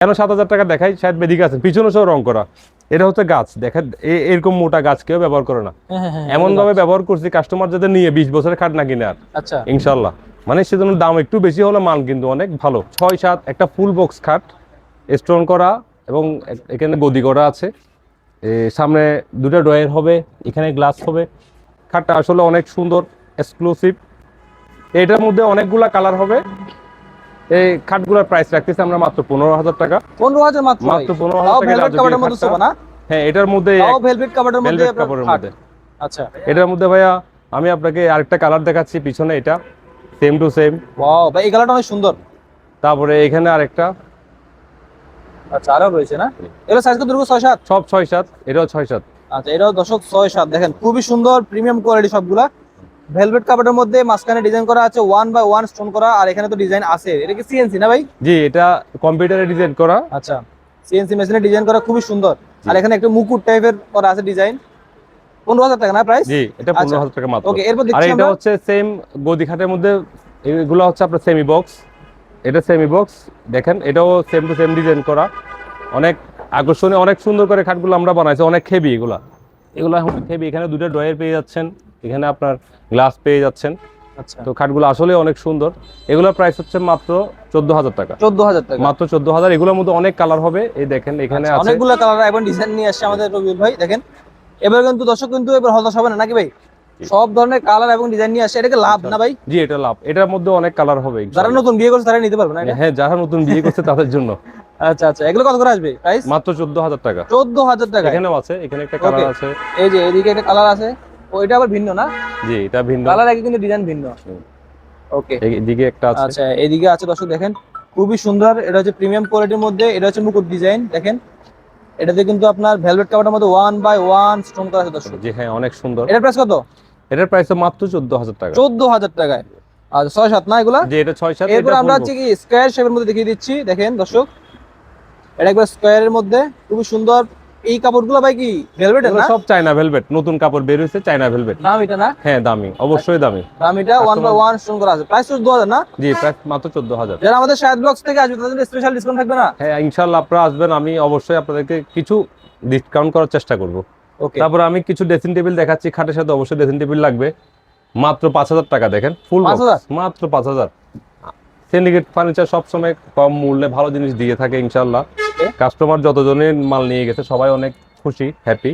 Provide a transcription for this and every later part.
কেন সাত হাজার টাকা দেখাই? শায়দ বেদিকে আছে পিছনে সহ রং করা। এটা হচ্ছে গাছ। দেখেন এরকম মোটা গাছ কেউ ব্যবহার করে না। হ্যাঁ হ্যাঁ হ্যাঁ এমন ভাবে ব্যবহার করছি কাস্টমার যাতে নিয়ে বিশ বছরের খাট না কিনে আর। আচ্ছা। ইনশাল্লাহ মানে সেজন্য দাম একটু বেশি হলে মান কিন্তু অনেক ভালো। ছয় সাত একটা ফুল বক্স খাট স্টোন করা এবং এখানে গদি করা আছে। এ, সামনে দুটো ড্রয়ার হবে এখানে গ্লাস হবে। খাটটা আসলে অনেক সুন্দর এক্সক্লুসিভ এটার মধ্যে অনেকগুলা কালার হবে। এই খাটগুলোর প্রাইস রাখতেছি আমরা মাত্র পনেরো হাজার টাকা। পনেরো হাজার মাত্র মাত্র পনেরো হাজার টাকা হ্যাঁ এটার মধ্যে ভেলভেট কাপড়ের মধ্যে কাপড়ের মধ্যে। আচ্ছা। এটার মধ্যে ভাইয়া আমি আপনাকে আরেকটা কালার দেখাচ্ছি পিছনে এটা। সেম টু সেম ওয়াও ভাই এই কালারটা অনেক সুন্দর। তারপরে এখানে আরেকটা। আচ্ছা আরও রয়েছে না? এগুলো সাইজ কত ছয় সাত? সব ছয় সাত এটাও ছয় সাত। আচ্ছা এটাও দশক ছয় সাত। দেখেন খুবই সুন্দর প্রিমিয়াম কোয়ালিটি সবগুলা। ভেলভেট কাপড়ের মধ্যে মাঝখানে ডিজাইন করা আছে ওয়ান বাই ওয়ান স্টোন করা আর এখানে তো ডিজাইন আছে। এটা কি সিএনসি না ভাই? জি এটা কম্পিউটারে ডিজাইন করা। আচ্ছা সিএনসি মেশিনে ডিজাইন করা খুবই সুন্দর। আর এখানে একটা মুকুট টাইপের করা আছে ডিজাইন পনেরো হাজার টাকা না প্রাইস জি এটা আচ্ছা। পনেরো হাজার টাকা মাত্র। ওকে এরপর আর এটা হচ্ছে সেম গদি খাটের মধ্যে এগুলো হচ্ছে আপনার সেমি বক্স এটা সেমি বক্স দেখেন এটাও সেম টু সেম ডিজাইন করা। অনেক আকর্ষণীয় অনেক সুন্দর করে খাটগুলো আমরা বানাইছি অনেক হেভি এগুলা। এগুলো হেভি এখানে দুটো ড্রয়ার পেয়ে যাচ্ছেন। এখানে আপনার গ্লাস পেয়ে যাচ্ছেন। আচ্ছা। তো খাটগুলো আসলে অনেক সুন্দর। এগুলোর প্রাইস হচ্ছে মাত্র চোদ্দ হাজার টাকা। চোদ্দ হাজার টাকা। মাত্র চোদ্দ হাজার। এগুলোর মধ্যে অনেক কালার হবে। এই দেখেন এখানে আচ্ছা, অনেকগুলো কালার এবং ডিজাইন নিয়ে আসছে আমাদের রবিউল ভাই দেখেন। এবার কিন্তু দর্শক কিন্তু এবার হতাশ হবে না নাকি ভাই? সব ধরনের কালার এবং ডিজাইন নিয়ে আসছে। এটাকে লাভ না ভাই? জি এটা লাভ। এটার মধ্যে অনেক কালার হবে যারা নতুন বিয়ে করছে তারা নিতে পারবে না হ্যাঁ যারা নতুন বিয়ে করছে তাদের জন্য। আচ্ছা আচ্ছা। এগুলো কত করে আসবে প্রাইস মাত্র চোদ্দ হাজার টাকা। চোদ্দ হাজার টাকা এখানেও আছে এখানে একটা কালার আছে। এই যে এদিকে একটা কালার আছে। ওইটা আবার ভিন্ন না? জি এটা ভিন্ন। কালার একই কিন্তু ডিজাইন ভিন্ন। ওকে এদিকে একটা আছে। আচ্ছা এদিকে আছে দর্শক দেখেন খুবই সুন্দর এটা হচ্ছে প্রিমিয়াম কোয়ালিটির মধ্যে এটা হচ্ছে মুকুট ডিজাইন দেখেন। এটাতে কিন্তু আপনার ভেলভেট কাপড়ের মধ্যে ওয়ান বাই ওয়ান স্টোন করা আছে দর্শক। জি হ্যাঁ অনেক সুন্দর। এটার প্রাইস কত? এটার প্রাইস মাত্র চোদ্দ হাজার টাকা। চোদ্দ হাজার টাকায়। আচ্ছা ছয় সাত না এগুলা? যে এটা ছয় সাত এরপর আমরা হচ্ছে কি স্কোয়ার শেপের মধ্যে দেখিয়ে দিচ্ছি দেখেন দর্শক। এটা একবার স্কোয়ারের মধ্যে খুবই সুন্দর এই কাপড়গুলো ভাই কি ভেলভেটের এগুলো না? সব চায়না ভেলভেট নতুন কাপড় বের হয়েছে চায়না ভেলভেট দাম এটা না? হ্যাঁ দামি অবশ্যই দামি। দাম এটা ওয়ান বাই ওয়ান স্টোন করা আছে। প্রাইস চোদ্দ হাজার না? জি প্রাইস মাত্র চোদ্দ হাজার। যারা আমাদের শায়দ ব্লগস থেকে আসবে তাদের স্পেশাল ডিসকাউন্ট থাকবে না? হ্যাঁ ইনশাল্লাহ আপনারা আসবেন আমি অবশ্যই আপনাদেরকে কিছু ডিসকাউন্ট করার চেষ্টা করব। ওকে তারপর আমি কিছু ড্রেসিং টেবিল দেখাচ্ছি খাটের সাথে অবশ্যই ড্রেসিং টেবিল লাগবে। মাত্র পাঁচ হাজার টাকা দেখেন ফুল 5,000? মাত্র পাঁচ হাজার। সিন্ডিকেট ফার্নিচার সবসময় কম মূল্যে ভালো জিনিস দিয়ে থাকে ইনশাল্লাহ কাস্টমার যতজনের মাল নিয়ে গেছে সবাই অনেক খুশি হ্যাপি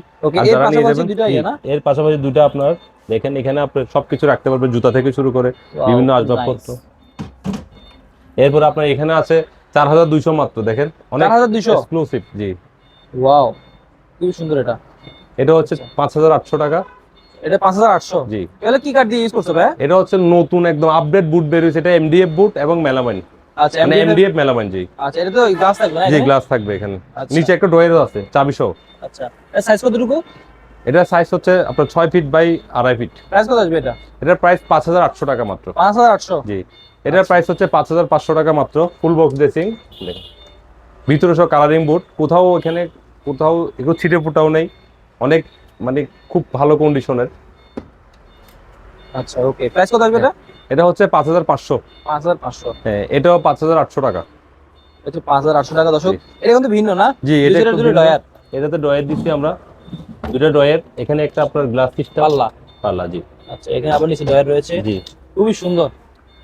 এর পাশাপাশি দুটো ইয়ে এর পাশাপাশি দুটো আপনার দেখেন এখানে আপনি সবকিছু রাখতে পারবেন জুতা থেকে শুরু করে বিভিন্ন আসবাবপত্র. এরপর আপনার এখানে আছে চার হাজার দুইশো মাত্র দেখেন। অনেক 4200? এক্সক্লুসিভ জি। ওয়াও খুবই সুন্দর এটা। এটা হচ্ছে পাঁচ হাজার আটশো টাকা। এটা পাঁচ হাজার আটশো। জি। এগুলো কি কার্ড দিয়ে ইউজ করছ ভাই? এটা হচ্ছে নতুন একদম আপডেট বুট বের হয়েছে এটা এমডিএফ বুট এবং মেলামাইন আচ্ছা মানে এমডিএফ মেলামাইন জি। আচ্ছা এটা তো গ্লাস থাকবে না জি গ্লাস থাকবে এখানে। আচ্ছা। নিচে একটা আছে চাবি সহ আচ্ছা এর সাইজ কতটুকু? এটা সাইজ হচ্ছে আপনার ছয় ফিট বাই আড়াই ফিট প্রাইস কত আসবে এটা? এটার প্রাইস পাঁচ হাজার আটশো টাকা মাত্র। পাঁচ হাজার আটশো? জি এটার প্রাইস হচ্ছে পাঁচ হাজার পাঁচশো টাকা মাত্র ফুল বক্স ড্রেসিং ভিতরে সব কালারিং বোর্ড কোথাও এখানে কোথাও এগুলো ছিটে ফোটাও নেই। অনেক মানে খুব ভালো কন্ডিশনের আচ্ছা ওকে প্রাইস কত আসবে এটা? এটা হচ্ছে পাঁচ হাজার পাঁচশো। পাঁচ হাজার পাঁচশো। হ্যাঁ এটাও পাঁচ হাজার আটশো টাকা। এটা পাঁচ হাজার আটশো টাকা দশক। এটা কিন্তু ভিন্ন না? জি এটা একটু। ডয়ার এটাতে ডয়ের দিচ্ছি আমরা। দুটো ডয়ের এখানে একটা আপনার গ্লাস সিস্টেম পাল্লা। পাল্লা জি। আচ্ছা এখানে আবার নিচে ডয়ার রয়েছে। জি। খুবই সুন্দর।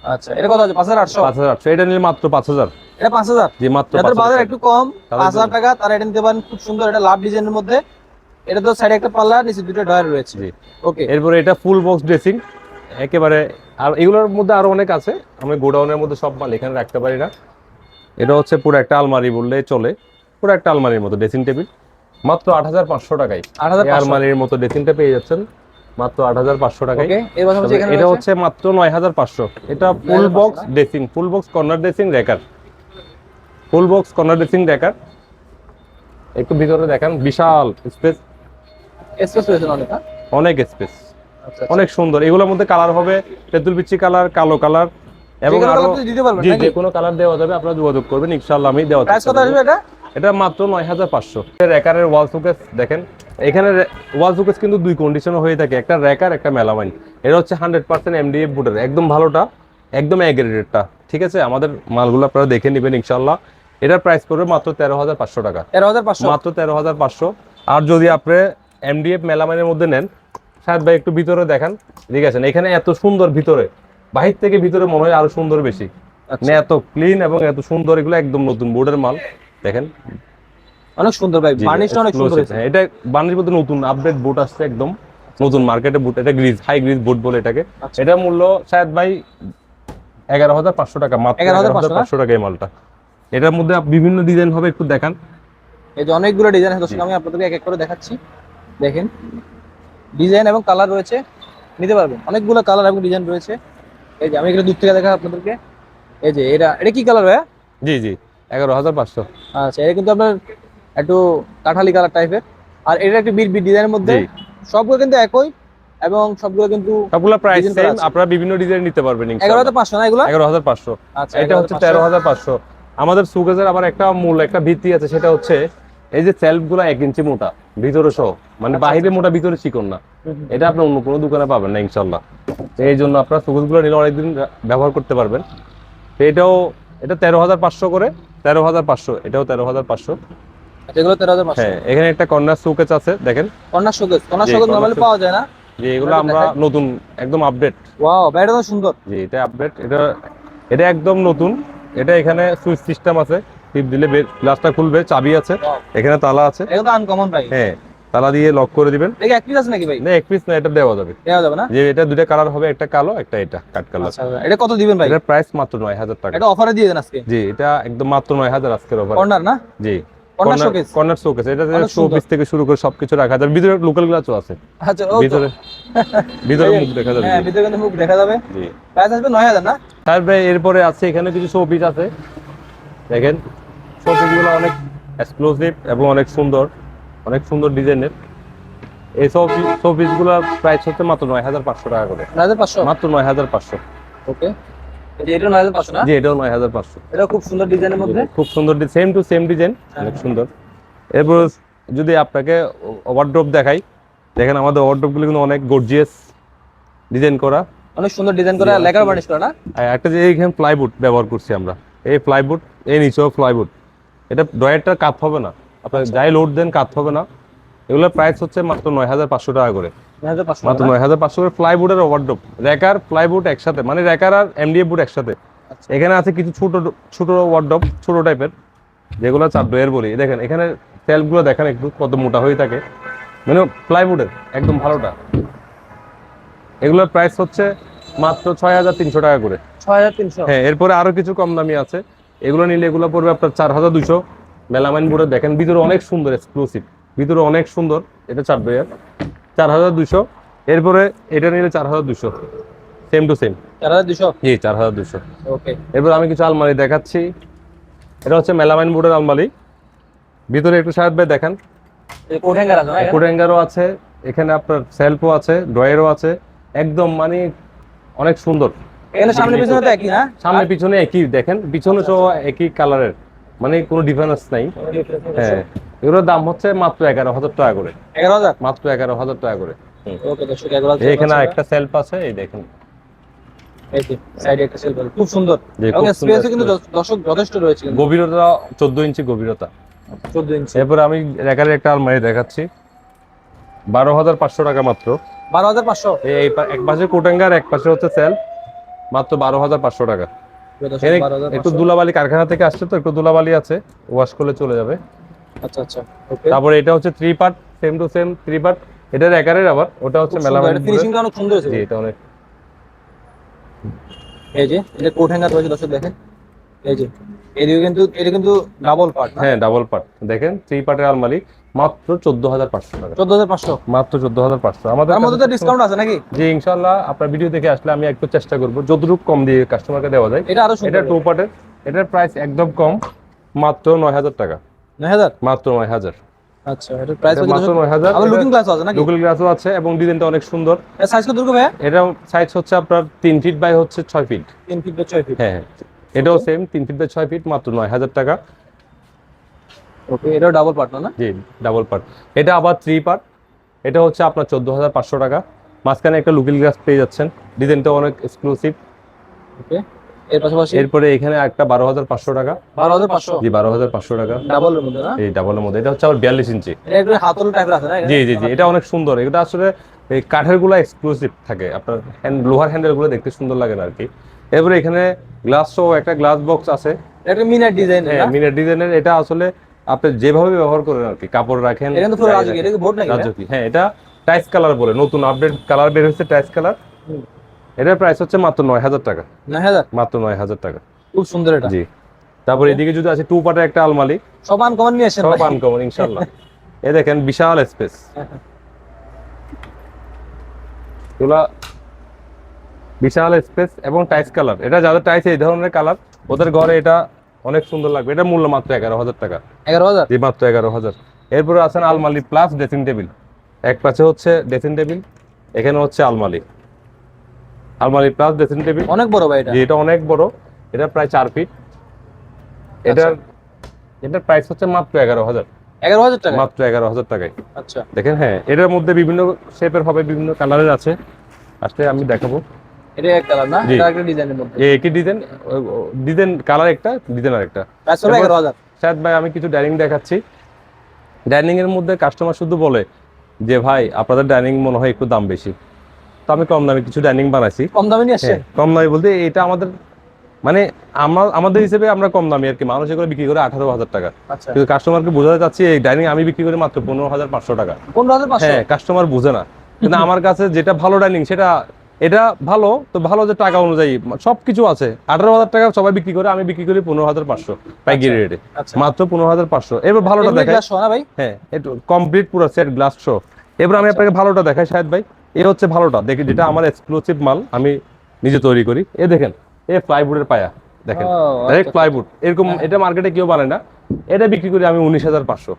আচ্ছা এটা কত আছে? পাঁচ হাজার আটশো? পাঁচ হাজার আটশো। এটা নিলে মাত্র পাঁচ হাজার। এটা পাঁচ হাজার? জি মাত্র যাদের 5,000 বাজার একটু কম পাঁচ হাজার। টাকা তারা এটা নিতে পারেন। খুব সুন্দর এটা লাভ ডিজাইনের মধ্যে। এটা তো সাইডে একটা পাল্লা নিচে দুটো ডয়ার রয়েছে। জি। ওকে এরপরে এটা ফুল বক্স ড্রেসিং একেবারে আর এগুলোর মধ্যে আরও অনেক আছে। আমি গোডাউনের মধ্যে সব মাল এখানে রাখতে পারি না। এটা হচ্ছে পুরো একটা আলমারি বললে চলে। পুরো একটা আলমারির মতো ড্রেসিং টেবিল মাত্র আট হাজার পাঁচশো টাকায়। আলমারির মতো ড্রেসিংটা পেয়ে যাচ্ছেন। মাত্র আট হাজার পাঁচশো টাকায়। এটা হচ্ছে মাত্র নয় হাজার পাঁচশো। এটা full box dressing full box corner dressing রেকার full box corner dressing রেকার একটু ভিতরে দেখান বিশাল স্পেস রয়েছে অনেক হ্যাঁ? অনেক স্পেস আচ্ছা অনেক সুন্দর। এগুলোর মধ্যে কালার হবে তেঁতুল বিচ্ছি কালার কালো কালার এবং আরও জি যে কোনো কালার দেওয়া যাবে আপনারা যোগাযোগ করবেন ইনশাআল্লাহ আমি দেওয়া প্রাইস কত আসবে এটা? এটা মাত্র নয় হাজার পাঁচশো। র্যাকারের ওয়াল সুকেস দেখেন। এখানে ওয়াল সুকেস কিন্তু দুই কন্ডিশনে হয়ে থাকে একটা র্যাকার একটা মেলামাইন এটা হচ্ছে হান্ড্রেড পার্সেন্ট এমডিএফ বুটের একদম ভালোটা একদম এগ্রেডেডটা ঠিক আছে? আমাদের মালগুলো আপনারা দেখে নেবেন ইনশাল্লাহ এটার প্রাইস পড়বে মাত্র তেরো হাজার পাঁচশো টাকা। তেরো হাজার পাঁচশো? মাত্র তেরো হাজার পাঁচশো। আর যদি আপনি এমডিএফ মেলামাইনের মধ্যে নেন। সাহেব ভাই একটু ভিতরে দেখান। ঠিক আছে এখানে এত সুন্দর ভিতরে বাহির থেকে ভিতরে মনে হয় আরও সুন্দর বেশি। আচ্ছা। মানে এত ক্লিন এবং এত সুন্দর এগুলো একদম নতুন বোর্ডের মাল। দেখেন। অনেক সুন্দর ভাই বার্নিশটা অনেক সুন্দর হয়েছে। হ্যাঁ, এটা বার্নিশ মধ্যে নতুন আপডেট বুট আসছে একদম। নতুন মার্কেটে বুট এটা গ্রিজ হাই গ্রিজ বুট বলে এটাকে। আচ্ছা। এটা মূল্য শায়দ ভাই এগারো হাজার পাঁচশো টাকা মাত্র এগারো 11,500 হাজার পাঁচশো টাকা এই মালটা। এটার মধ্যে বিভিন্ন ডিজাইন হবে একটু দেখান। এই যে অনেকগুলো ডিজাইন আছে আমি আপনাদেরকে এক এক করে দেখাচ্ছি। দেখেন। ডিজাইন এবং কালার রয়েছে নিতে পারবেন। অনেকগুলো কালার এবং ডিজাইন রয়েছে। এই যে আমি এগুলো দূর থেকে দেখা আপনাদেরকে। এই যে এটা এটা কি কালার ভাইয়া? জি জি এগারো হাজার পাঁচশো। আচ্ছা এটা কিন্তু আপনার একটু কাঠালি কালার টাইপের আর এটা একটু বিট বিট ডিজাইনের মধ্যে সবগুলো কিন্তু একই এবং সবগুলো কিন্তু সবগুলো প্রাইস সেম আপনারা বিভিন্ন ডিজাইন নিতে পারবেন এগারো হাজার পাঁচশো না এগুলো? এগারো হাজার পাঁচশো। আচ্ছা এটা হচ্ছে তেরো হাজার পাঁচশো। আমাদের সুকেজের আবার একটা মূল একটা ভিত্তি আছে সেটা হচ্ছে এই যে সেলফগুলা এক ইঞ্চি মোটা ভিতরে সহ মানে আচ্ছা, বাইরে মোটা ভিতরে চিকন না। এটা আপনি অন্য কোনো দোকানে পাবেন না ইনশাল্লাহ এই জন্য আপনার সুকেজগুলো নিলে অনেকদিন ব্যবহার করতে পারবেন। এটাও এটা তেরো হাজার পাঁচশো করে তেরো হাজার পাঁচশো এটাও তেরো হাজার পাঁচশো। আচ্ছা, এগুলো তেরো হাজার হ্যাঁ এখানে একটা কর্নার সুকেজ আছে দেখেন। কন্যা শোকেস কন্যা শোকেস কন্যা নর্মালি পাওয়া যায় না? যে এগুলো আমরা নতুন একদম আপডেট ওয়াও ব্যাটা সুন্দর। জি এটা আপডেট এটা এটা একদম নতুন। এটা এখানে সুইচ সিস্টেম আছে। টিপ দিলে গ্লাসটা খুলবে চাবি আছে এখানে তালা আছে। এটা তো আনকমন ভাই হ্যাঁ তালা দিয়ে লক করে দিবেন। এটা এক পিস আছে নাকি ভাই? না এক পিস না এটা দেওয়া যাবে। দেওয়া যাবে না? যে এটা দুইটা কালার হবে একটা কালো একটা এটা কাট কালার আচ্ছা এটা কত দিবেন ভাই? এটার প্রাইস মাত্র নয় হাজার টাকা। এটা অফারে দিয়ে দেন আজকে? জি এটা একদম মাত্র নয় হাজার আজকের অফার কর্নার না? জি। কর্নার শোকেস কর্নার শোকেস এটা শো পিস থেকে শুরু করে সবকিছু রাখা যাবে। ভিতরে লোকাল গ্লাসও আছে। আচ্ছা ভিতরে। ভিতরে মুখ দেখা যাবে। হ্যাঁ। ভিতরে কিন্তু মুখ দেখা যাবে। জি। প্রাইস আসবে নয় হাজার না? তারপরে এরপরে আছে এখানে কিছু শো পিস আছে। দেখেন। শো পিসগুলো অনেক এক্সক্লুসিভ এবং অনেক সুন্দর অনেক সুন্দর ডিজাইনের এই সব শো পিসগুলোর প্রাইস হচ্ছে মাত্র নয় হাজার পাঁচশো টাকা করে। নয় হাজার পাঁচশো? মাত্র নয় হাজার পাঁচশো। ওকে। এটা নয় হাজার পাঁচশো না? জি এটাও নয় হাজার পাঁচশো। এটা খুব সুন্দর ডিজাইনের মধ্যে? খুব সুন্দর সেম টু সেম ডিজাইন অনেক সুন্দর। এরপর যদি আপনাকে ওয়ার্ড্রপ দেখাই দেখেন আমাদের ওয়ার্ড্রপগুলো কিন্তু অনেক গর্জিয়াস ডিজাইন করা। অনেক সুন্দর ডিজাইন করা বার্নিশ না? একটা যে এইখানে প্লাইউড ব্যবহার করছি আমরা। এই প্লাইউড এই নিচেও প্লাইউড এটা ড্রয়ারটা কাপ হবে না। আপনার যাই লোড দেন কাপ হবে না। এগুলোর প্রাইস হচ্ছে মাত্র নয় হাজার পাঁচশো টাকা করে। মাত্র নয় হাজার পাঁচশো করে প্লাইউডের ওভারডোপ র্যাকার প্লাইউড একসাথে মানে র্যাকার আর এমডিএফ বুট একসাথে। আচ্ছা। এখানে আছে কিছু ছোট ছোট ওয়ার্ডরোব ছোট টাইপের যেগুলো চার ডয়ের বলি। দেখেন এখানে সেলফগুলো দেখেন একটু কত মোটা হয়ে থাকে। মানে প্লাইউডের একদম ভালোটা। এগুলোর প্রাইস হচ্ছে মাত্র ছয় হাজার তিনশো টাকা করে। ছয় হাজার তিনশো। হ্যাঁ এরপরে আরও কিছু কম দামি আছে। এগুলো নিলে এগুলো পড়বে আপনার চার হাজার দুশো মেলামাইন বোর্ডে দেখেন ভিতরে অনেক সুন্দর এক্সক্লুসিভ ভিতরে অনেক সুন্দর এটা চার ডয়ার চার হাজার দুশো এরপরে এটা নিলে চার হাজার দুশো সেম টু সেম চার হাজার দুশো জি চার হাজার দুশো ওকে এরপর আমি কিছু আলমারি দেখাচ্ছি। এটা হচ্ছে মেলামাইন বোর্ডের আলমারি। ভিতরে একটু সাহেব ভাই দেখান। কোট আছে এখানে আপনার সেলফও আছে ড্রয়ারও আছে। একদম মানে অনেক সুন্দর। এখানে সামনে পিছনে তো একই না? সামনে পিছনে একই দেখেন পিছনে সহ একই কালারের মানে কোনো ডিফারেন্স নাই। হ্যাঁ এগুলোর দাম হচ্ছে মাত্র এগারো হাজার টাকা করে। এগারো হাজার? মাত্র এগারো হাজার টাকা করে। এখানে একটা সেলফ আছে এই দেখেন। খুব সুন্দর। কিন্তু দর্শক যথেষ্ট রয়েছে গভীরতা চোদ্দ ইঞ্চি গভীরতা। চোদ্দ ইঞ্চি। এরপরে আমি রেকারের একটা আলমারি দেখাচ্ছি। বারো হাজার পাঁচশো টাকা মাত্র। বারো হাজার পাঁচশো? এক পাশে কোটেঙ্গার এক পাশে হচ্ছে সেলফ মাত্র বারো হাজার পাঁচশো টাকা। একটু দুলাবালি কারখানা থেকে আসছে তো একটু দুলাবালি আছে ওয়াশ করলে চলে যাবে। আচ্ছা আচ্ছা তারপরে এটা হচ্ছে three part same two same three part এটার রেকারের আবার ওটা হচ্ছে মেলামাইন ফিনিশিংটা অনেক সুন্দর হয়েছে। এটা অনেক। এই যে এটা কোট হ্যাঙ্গার রয়েছে দর্শক দেখেন। এই যে এদিকে কিন্তু এটা কিন্তু ডাবল পার্ট হ্যাঁ ডাবল পার্ট দেখেন থ্রি পার্টের আলমারি। মাত্র চোদ্দ হাজার পাঁচশো টাকা। চোদ্দ হাজার পাঁচশো? মাত্র চোদ্দ হাজার পাঁচশো। আমাদের মধ্যে ডিসকাউন্ট আছে নাকি? জি ইনশাল্লাহ আপনার ভিডিও দেখে আসলে আমি একটু চেষ্টা করব। যতটুকু কম দিয়ে কাস্টমারকে দেওয়া যায়। এটা আরও এটা টু পার্টের এটার প্রাইস একদম কম মাত্র নয় হাজার টাকা। নয় হাজার? মাত্র নয় হাজার। আচ্ছা এটার প্রাইস মাত্র নয় হাজার। লুকিং গ্লাস আছে নাকি? গুগল গ্লাসও আছে এবং ডিজাইনটা অনেক সুন্দর। এর সাইজ কত দুর্গো ভাইয়া? এটা সাইজ হচ্ছে আপনার ফিট বাই হচ্ছে ফিট ফিট ফিট হ্যাঁ হ্যাঁ। এটাও সেম তিন ফিট বাই ছয় ফিট মাত্র নয় হাজার টাকা। ওকে ডাবল পার্ট না জি ডাবল পার্ট এটা আবার থ্রি পার্ট এটা হচ্ছে আপনার চোদ্দ হাজার পাঁচশো টাকা। মাঝখানে একটা লুকিল গ্লাস পেয়ে যাচ্ছেন। ডিজাইনটা অনেক এক্সক্লুসিভ ওকে এর পাশাপাশি? এরপরে এখানে একটা বারো হাজার পাঁচশো টাকা। বারো হাজার পাঁচশো? জি বারো হাজার পাঁচশো টাকা। ডাবলের মধ্যে না? এই ডাবলের মধ্যে। এটা হচ্ছে আবার বিয়াল্লিশ ইঞ্চি। হাতল টাইপের আছে জি জি জি এটা অনেক সুন্দর। এটা আসলে এই কাঠেরগুলো এক্সক্লুসিভ থাকে। আপনার হ্যান্ড লোহার হ্যান্ডেলগুলো দেখতে সুন্দর লাগে না আর কি। এরপরে এখানে গ্লাস সহ একটা গ্লাস বক্স আছে। এটা মিনার ডিজাইন হ্যাঁ মিনার ডিজাইনের এটা আসলে আপনি যেভাবে ব্যবহার করেন আর কি কাপড় রাখেন রাজকীয়? হ্যাঁ এটা টাইস কালার বলে নতুন আপডেট কালার বের হয়েছে টাইস কালার। এটার প্রাইস হচ্ছে মাত্র নয় হাজার টাকা। নয় হাজার? মাত্র নয় হাজার টাকা। খুব সুন্দর এটা। জি। তারপর এদিকে যদি আছে টু পার্টের একটা আলমারি। সব আনকমন নিয়ে আসেন সব। আনকমন ইনশাল্লাহ এ দেখেন বিশাল স্পেস এগুলা বিশাল স্পেস এবং টাইস কালার এটা যাদের টাইস এই ধরনের কালার ওদের ঘরে এটা অনেক সুন্দর লাগবে। এটা মূল্য মাত্র এগারো হাজার টাকা। এগারো হাজার? জি মাত্র এগারো হাজার। এরপরে আছেন আলমারি প্লাস ড্রেসিং টেবিল। এক পাশে হচ্ছে ড্রেসিং টেবিল এখানে হচ্ছে আলমারি আলমারি প্লাস ড্রেসিং টেবিল। অনেক বড় ভাই এটা। এটা অনেক বড়। এটা প্রায় চার ফিট। এটার এটার প্রাইস হচ্ছে মাত্র এগারো হাজার। এগারো হাজার টাকা মাত্র এগারো হাজার টাকায়। আচ্ছা। দেখেন হ্যাঁ এটার মধ্যে বিভিন্ন শেপের হবে বিভিন্ন কালারের আছে। আসলে আমি দেখাবো। এটা এক কালার না? এটা একটা ডিজাইনের মধ্যে। যে একই ডিজাইন ডিজাইন কালার একটা ডিজাইন আর একটা প্রাইস হলো এবার- এগারো হাজার। শায়দ ভাই আমি কিছু ডাইনিং দেখাচ্ছি। ডাইনিং এর মধ্যে কাস্টমার শুধু বলে যে ভাই আপনাদের ডাইনিং মনে হয় একটু দাম বেশি। তো আমি কম দামে কিছু ডাইনিং বানাইছি। কম দামে নিয়ে আসছে কম দামে বলতে এটা আমাদের মানে আমরা আমাদের হিসেবে আমরা কম দামি আর কি। মানুষ এগুলো বিক্রি করে আঠারো হাজার টাকা। আচ্ছা। কিন্তু কাস্টমারকে বোঝাতে চাচ্ছি এই ডাইনিং আমি বিক্রি করি মাত্র পনেরো হাজার পাঁচশো টাকা। পনেরো হাজার হ্যাঁ কাস্টমার বুঝে না। কিন্তু আমার কাছে যেটা ভালো ডাইনিং সেটা এটা ভালো তো ভালো যে টাকা অনুযায়ী সবকিছু আছে। আঠারো হাজার টাকা সবাই বিক্রি করে আমি বিক্রি করি পনেরো হাজার পাঁচশো পাইকারি রেটে আচ্ছা। মাত্র পনেরো হাজার পাঁচশো। এবার ভালোটা দেখাই। ভাই? হ্যাঁ একটু কমপ্লিট পুরো সেট গ্লাস শো এবার আমি আপনাকে ভালোটা দেখাই শাহেদ ভাই। এ হচ্ছে ভালোটা। দেখি যেটা আমার এক্সক্লুসিভ মাল আমি নিজে তৈরি করি। এ দেখেন এ প্লাইউডের পায়া। দেখেন ডাইরেক্ট আচ্ছা, প্লাইউড এরকম এটা মার্কেটে কেউ বানায় না। এটা বিক্রি করি আমি উনিশ হাজার পাঁচশো।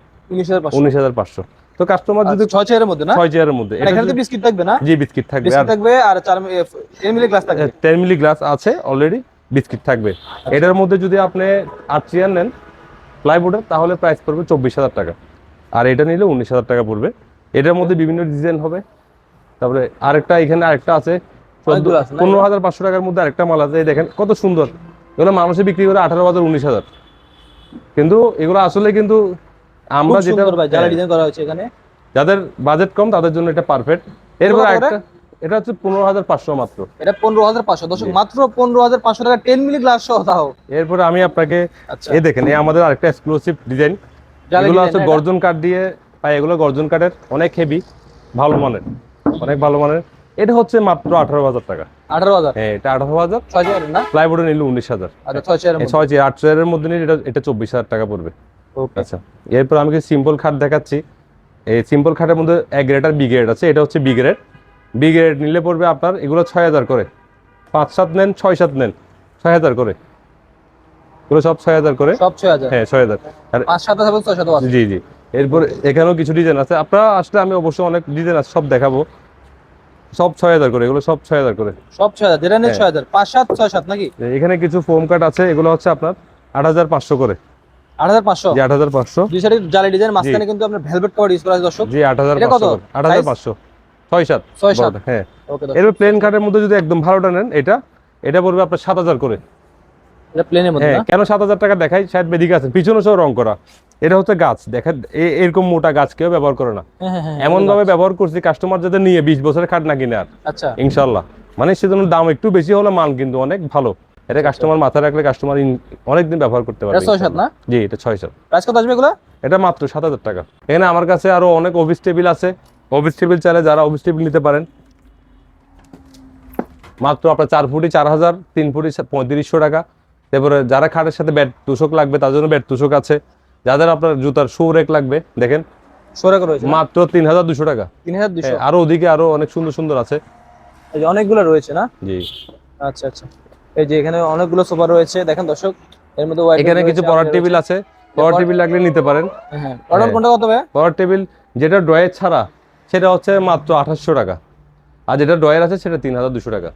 উনিশ হাজার পাঁচশো। তো কাস্টমার যদি আচ্ছা, ছয় চেয়ারের মধ্যে না? ছয় চেয়ারের মধ্যে। এখানে তো বিস্কিট থাকবে না? জি বিস্কিট থাকবে। বিস্কিট থাকবে আর চার মিলি গ্লাস থাকবে। টেন মিলি গ্লাস আছে অলরেডি বিস্কিট থাকবে। এটার মধ্যে যদি আপনি আট চেয়ার নেন প্লাইবোর্ডের তাহলে প্রাইস পড়বে চব্বিশ হাজার টাকা। আর এটা নিলে উনিশ হাজার টাকা পড়বে। এটার মধ্যে বিভিন্ন ডিজাইন হবে। তারপরে আরেকটা এখানে আরেকটা আছে পনেরো হাজার পাঁচশো টাকার মধ্যে আরেকটা মাল আছে। দেখেন কত সুন্দর। এগুলো মানুষে বিক্রি করে আঠারো হাজার উনিশ হাজার। কিন্তু এগুলো আসলে কিন্তু আমরা যেটা ভাই যারা হ্যাঁ, ডিজাইন করা হয়েছে এখানে। যাদের বাজেট কম তাদের জন্য এটা পারফেক্ট এরপর একটা এটা হচ্ছে পনেরো হাজার পাঁচশো মাত্র। এটা পনেরো হাজার পাঁচশো দর্শক মাত্র পনেরো হাজার পাঁচশো টাকা টেন মিলি গ্লাস সহ তাও। এরপরে আমি আপনাকে আচ্ছা। এই দেখেন এই আমাদের আরেকটা এক্সক্লুসিভ ডিজাইন এগুলো হচ্ছে গর্জন কাঠ দিয়ে পাই এগুলো গর্জন কাঠের অনেক হেভি ভালো মানের অনেক ভালো মানের। এটা হচ্ছে মাত্র আঠারো হাজার টাকা। আঠারো হাজার? হ্যাঁ এটা আঠারো হাজার। ছয় চেয়ারের না? প্লাইবোর্ডে নিলে উনিশ হাজার। আচ্ছা ছয় মধ্যে। ছয় চেয়ার আট চেয়ারের মধ্যে নিলে এটা এটা চব্বিশ হাজার টাকা পড়বে। আচ্ছা। এরপর আমি কিছু সিম্পল খাট দেখাচ্ছি। এই সিম্পল খাটের মধ্যে এক গ্রেড আর বি গ্রেড আছে। এটা হচ্ছে বি গ্রেড বি গ্রেড নিলে পড়বে আপনার এগুলো ছয় হাজার করে। পাঁচ সাত নেন ছয় সাত নেন। ছয় হাজার করে। এগুলো সব ছয় হাজার করে। সব ছয় হাজার? হ্যাঁ ছয় হাজার। আর পাঁচ সাত হাজার ছয় সাত জি জি। এরপর এখানেও কিছু ডিজাইন আছে। আপনারা আসলে আমি অবশ্যই অনেক ডিজাইন আছে সব দেখাবো। সব ছয় হাজার করে। এগুলো সব ছয় হাজার করে। সব ছয় হাজার। যেটা হ্যাঁ। ছয় হাজার। পাঁচ সাত ছয় সাত নাকি? এখানে কিছু ফোম কাট আছে। এগুলো হচ্ছে আপনার আট হাজার পাঁচশো করে। আট হাজার পাঁচশো? জি আট হাজার পাঁচশো। দুই সাইডে জালি ডিজাইন মাঝখানে কিন্তু আপনার ভেলভেট কভার ইউজ করা আছে দর্শক। জি আট হাজার এটা কত? পাঁচশো আট হাজার Size? পাঁচশো। ছয় সাত। ছয় সাত। বড়টা, হ্যাঁ। ওকে এরপর প্লেন কাটের মধ্যে যদি একদম ভালোটা নেন এটা এটা পড়বে আপনার সাত হাজার করে। এটা প্লেনের মধ্যে হ্যাঁ কেন সাত হাজার টাকা দেখাই? শায়দ বেদিকে আছেন পিছনে সহ রং করা। এটা হচ্ছে গাছ। দেখেন এরকম মোটা গাছ কেউ ব্যবহার করে না। হ্যাঁ হ্যাঁ হ্যাঁ এমন ভাবে ব্যবহার করছি কাস্টমার যাতে নিয়ে বিশ বছরের খাট না কিনে আর। আচ্ছা। ইনশাল্লাহ মানে সেজন্য দাম একটু বেশি হলে মাল কিন্তু অনেক ভালো। এটা কাস্টমার মাথায় রাখলে কাস্টমার অনেকদিন ব্যবহার করতে পারবে ছয় সাত না? জি এটা ছয় সাত প্রাইস কত আসবে এগুলো? এটা মাত্র সাত হাজার টাকা। এখানে আমার কাছে আরও অনেক অফিস টেবিল আছে। অফিস টেবিল চাইলে যারা অফিস টেবিল নিতে পারেন মাত্র আপনার চার ফুটি চার হাজার তিন ফুটি পঁয়ত্রিশশো টাকা। তারপরে যারা খাটের সাথে ব্যাট তুষক লাগবে তার জন্য ব্যাট তুষক আছে। যাদের আপনার জুতার শু রেক লাগবে দেখেন সরে করে রয়েছে মাত্র তিন হাজার দুশো টাকা। তিন হাজার দুশো? হ্যাঁ, আরও ওদিকে আরও অনেক সুন্দর সুন্দর আছে। এই অনেকগুলো রয়েছে না? জি। আচ্ছা আচ্ছা। এই যে এখানে অনেকগুলো সোফা রয়েছে। দেখেন দর্শক এর মধ্যে এখানে কিছু পড়ার টেবিল আছে। পড়ার টেবিল লাগলে নিতে পারেন। হ্যাঁ অর্ডার কোনটা কত হবে পড়ার টেবিল যেটা ড্রয়ের ছাড়া সেটা হচ্ছে মাত্র আঠাশশো টাকা। আর যেটা ড্রয়ের আছে সেটা তিন হাজার দুশো টাকা।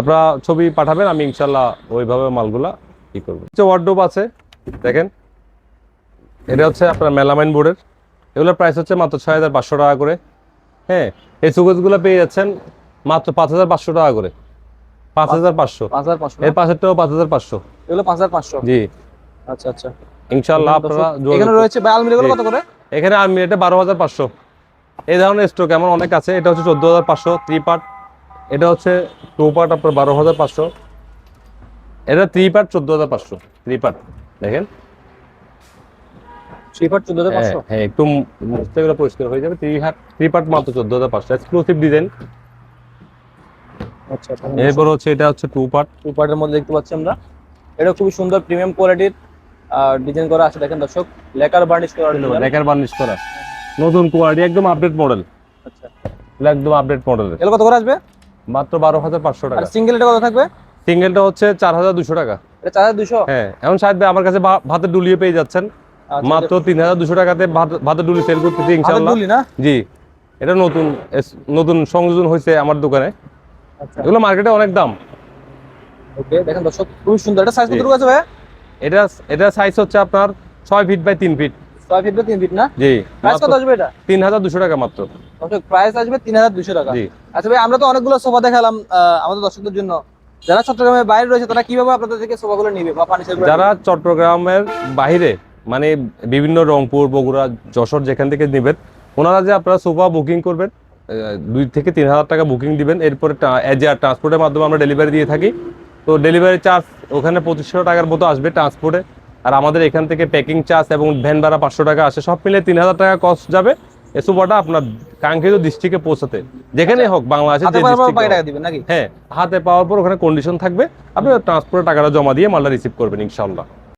আপনারা ছবি পাঠাবেন আমি ইনশাল্লাহ ওইভাবে মালগুলা ই করব। হচ্ছে ওয়ার্ডরোব আছে দেখেন। এটা হচ্ছে আপনার মেলামাইন বোর্ডের। এগুলোর প্রাইস হচ্ছে মাত্র ছয় হাজার পাঁচশো টাকা করে। হ্যাঁ এই সুগজগুলো পেয়ে যাচ্ছেন মাত্র পাঁচ হাজার পাঁচশো টাকা করে। পাঁচ হাজার পাঁচশো। এর পাশেরটাও পাঁচ হাজার পাঁচশো। এগুলো পাঁচ হাজার পাঁচশো? জি। আচ্ছা আচ্ছা। ইনশাল্লাহ আপনারা এখানে রয়েছে ভাই আলমিরাগুলো কত করে? এখানে আমি এটা বারো হাজার পাঁচশো। এই ধরনের স্টক এমন অনেক আছে। এটা হচ্ছে চোদ্দ হাজার পাঁচশো থ্রি পার্ট এটা হচ্ছে টু পার্ট আপনার বারো হাজার পাঁচশো। এটা থ্রি পার্ট চোদ্দ হাজার পাঁচশো থ্রি পার্ট দেখেন। থ্রি ফাট চোদ্দ হাজার হ্যাঁ হ্যাঁ একটু মুছতে গেলে পরিষ্কার হয়ে যাবে। থ্রি হাট থ্রি পার্ট মাত্র চোদ্দ হাজার পাঁচশো। এক্সক্লুসিভ ডিজাইন আচ্ছা এরপর হচ্ছে এটা হচ্ছে টু পার্ট টু পার্টের মধ্যে দেখতে পাচ্ছি আমরা। এটা খুবই সুন্দর প্রিমিয়াম কোয়ালিটির ডিজাইন করা আছে দেখেন দর্শক। লেকার বার্নিশ করা। রেকার বার্নিশ করা নতুন কোয়ালিটি একদম আপডেট মডেল আচ্ছা। একদম আপডেট মডেলের এগুলো কত করে আসবে? মাত্র বারো হাজার পাঁচশো টাকা। সিঙ্গেল এটা কত থাকবে? সিঙ্গেলটা হচ্ছে চার হাজার দুশো টাকা। এটা চার হাজার দুশো? হ্যাঁ এখন সাহেব ভাই আমার কাছে ভাতের ডুলিয়ে পেয়ে যাচ্ছেন। মাত্র তিন হাজার দুশো টাকাতে ভাত- ভাতের ডুলি সেল করতেছি ইনশাল্লাহ জি। এটা নতুন নতুন সংযোজন হয়েছে আমার দোকানে। আচ্ছা এগুলো মার্কেটে অনেক দাম। ওকে দেখেন দর্শক খুবই সুন্দর। এটা সাইজ জি। কত আছে ভাই এটা এটা সাইজ হচ্ছে আপনার ছয় ফিট বাই তিন ফিট ছয় ফিট বা তিন ফিট না? জি প্রাইস কত আসবে এটা? তিন হাজার দুশো টাকা মাত্র। দর্শক প্রাইস আসবে তিন হাজার দুশো টাকা। জি। আচ্ছা ভাই আমরা তো অনেকগুলো সোফা দেখালাম আমাদের দর্শকদের জন্য। যারা চট্টগ্রামের বাইরে রয়েছে তারা কীভাবে আপনাদের থেকে সোফাগুলো নিবে বা ফার্নিচার যারা চট্টগ্রামের বাইরে মানে বিভিন্ন রংপুর বগুড়া যশোর যেখান থেকে নেবেন ওনারা যে আপনারা সোফা বুকিং করবেন দুই থেকে তিন হাজার টাকা বুকিং দিবেন। এরপরে এজিআর ট্রান্সপোর্টের মাধ্যমে আমরা ডেলিভারি দিয়ে থাকি। তো ডেলিভারি চার্জ ওখানে পঁচিশশো টাকার মতো আসবে ট্রান্সপোর্টে আর আমাদের এখান থেকে প্যাকিং চার্জ এবং ভ্যান ভাড়া পাঁচশো টাকা আসে। সব মিলে তিন হাজার টাকা কস্ট যাবে। এই সোফাটা আপনার কাঙ্ক্ষিত ডিস্ট্রিক্টে পৌঁছাতে। যেখানেই হোক নাকি? হ্যাঁ হাতে পাওয়ার পর ওখানে কন্ডিশন থাকবে। আপনি ট্রান্সপোর্টের টাকাটা জমা দিয়ে মালটা রিসিভ করবেন ইনশাল্লাহ